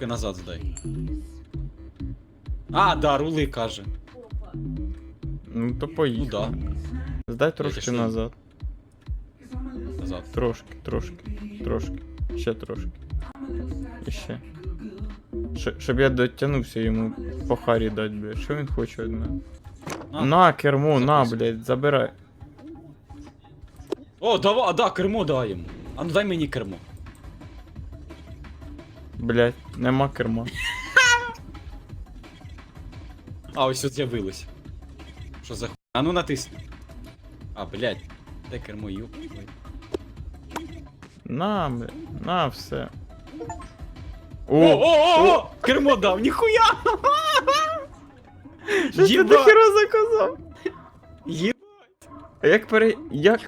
трохи назад здай. А, да, рули каже. Ну то Ну поїхали. да, Здай трошки пішли. назад. назад. Трошки, трошки, трошки. Ще трошки. І ще. Щ- Щоб я дотягнувся йому по харі дать, блядь. Що він хоче від мене? А. На, кермо, на, Записуй. блядь, забирай. О, давай, а, да, кермо дай йому. А ну дай мені кермо. Блядь, нема керма. А, ось от з'явилось. Що за хуй? А ну натисни. А, блядь. Де кермо юб? На, блядь, на все. О, о, о, о! Кермо дав, ніхуя! Що ти Єбать! до хіра заказав? Є... А як пере... Як...